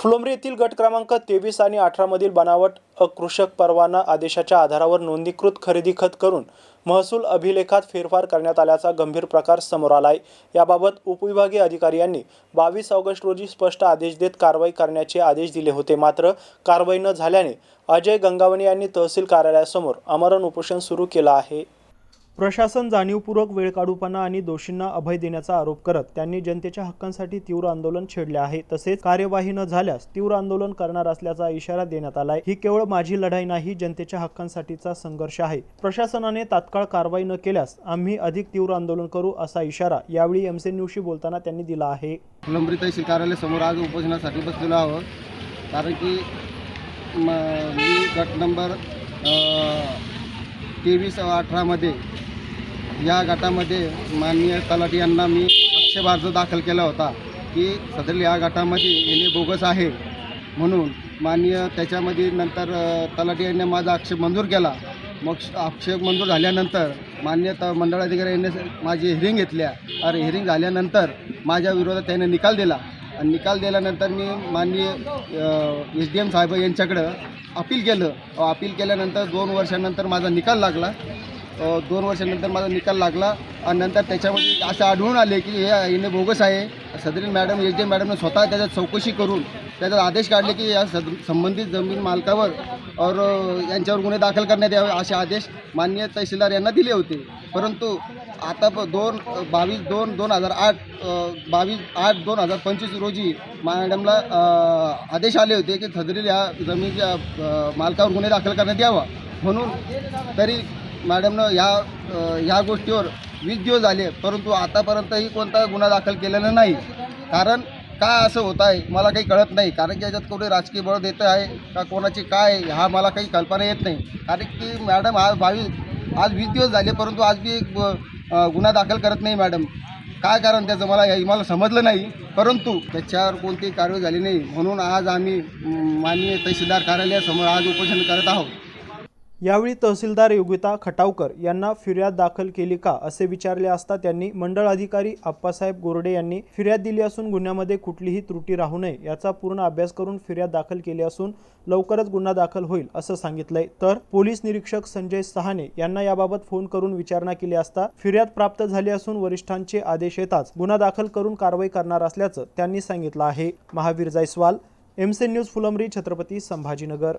फुलंब्री येथील गट क्रमांक तेवीस आणि अठरामधील बनावट अकृषक परवाना आदेशाच्या आधारावर नोंदणीकृत खरेदी खत करून महसूल अभिलेखात फेरफार करण्यात आल्याचा गंभीर प्रकार समोर आलाय. याबाबत उपविभागीय अधिकारी यांनी बावीस ऑगस्ट रोजी स्पष्ट आदेश देत कारवाई करण्याचे आदेश दिले होते. मात्र कारवाई न झाल्याने अजय गंगावणे यांनी तहसील कार्यालयासमोर आमरण उपोषण सुरू केलं आहे. प्रशासन जाणीवपूर्वक वेळ काढूपणा आणि दोषींना अभय देण्याचा आरोप करत त्यांनी जनतेच्या हक्कांसाठी तीव्र आंदोलन छेडले आहे. तसेच कार्यवाही न झाल्यास तीव्र आंदोलन करणार असल्याचा इशारा देण्यात आलाय. ही केवळ माझी लढाई नाही जनतेच्या हक्कांसाठीचा संघर्ष आहे. प्रशासनाने तात्काळ कारवाई न केल्यास आम्ही अधिक तीव्र आंदोलन करू असा इशारा यावेळी एमसी न्यूजशी बोलताना त्यांनी दिला आहे. फुलंब्री तहसील कार्यालयासमोर आज उपोषणासाठी बसलेलो आहोत. कारण की मी गट नंबर तेवीस अठरामध्ये या गटामध्ये माननीय तलाठी यांना मी आक्षेप अर्ज दाखल केला होता की सदर या गटामध्ये येणे बोगस आहे. म्हणून माननीय त्याच्यामध्ये नंतर तलाठी यांनी माझा आक्षेप मंजूर केला. मग आक्षेप मंजूर झाल्यानंतर मान्य त मंडळाधिकारी यांनी माझी हिरिंग घेतल्या. आणि हिरिंग झाल्यानंतर माझ्या विरोधात त्याने निकाल दिला. आणि निकाल दिल्यानंतर मी माननीय एस डी एम साहेब यांच्याकडं अपील केलं. अपील केल्यानंतर दोन वर्षानंतर माझा निकाल लागला. दोन वर्षानंतर माझा निकाल लागला आणि नंतर त्याच्यामध्ये असं आढळून आले की हे हिने बोगस आहे. सदरीन मॅडम एस डी मॅडमने स्वतः त्याच्यात चौकशी करून त्याचा आदेश काढले की या सद संबंधित जमीन मालकावर और यांच्यावर गुन्हे दाखल करण्यात यावे असे आदेश मान्य तहसीलदार यांना दिले होते. परंतु आता प दोन बावीस दोन दोन हजार आठ बावीस आठ दोन हजार पंचवीस रोजी मॅडमला आदेश आले होते की सदरील या जमीनच्या मालकावर गुन्हे दाखल करण्यात यावा. म्हणून तरी मॅडमनं ह्या ह्या गोष्टीवर वीस दिवस झाले परंतु आतापर्यंतही कोणता गुन्हा दाखल केलेला नाही. कारण काय असं होत आहे मला काही कळत नाही. कारण की याच्यात कोणी राजकीय बळ देतं आहे का कोणाची काय आहे, हा मला काही कल्पना येत नाही. कारण की मॅडम आज बावीस आज वीस दिवस झाले परंतु आज बी गुन्हा दाखल करत नाही मॅडम. काय कारण त्याचं मला मला समजलं नाही. परंतु त्याच्यावर कोणतीही कारवाई झाली नाही. म्हणून आज आम्ही माननीय तहसीलदार कार्यालयासमोर आज उपोषण करत आहोत. यावेळी तहसीलदार योगिता खटावकर यांना फिर्याद दाखल केली का असे विचारले असता त्यांनी मंडळ अधिकारी आप्पासाहेब गोरडे यांनी फिर्याद दिली असून गुन्ह्यामध्ये कुठलीही त्रुटी राहू नये याचा पूर्ण अभ्यास करून फिर्याद दाखल केली असून लवकरच गुन्हा दाखल होईल असं सांगितलंय. तर पोलीस निरीक्षक संजय सहाने यांना याबाबत फोन करून विचारणा केली असता फिर्याद प्राप्त झाली असून वरिष्ठांचे आदेश येताच गुन्हा दाखल करून कारवाई करणार असल्याचं त्यांनी सांगितलं आहे. महावीर जायस्वाल एमसे न्यूज फुलंब्री छत्रपती संभाजीनगर.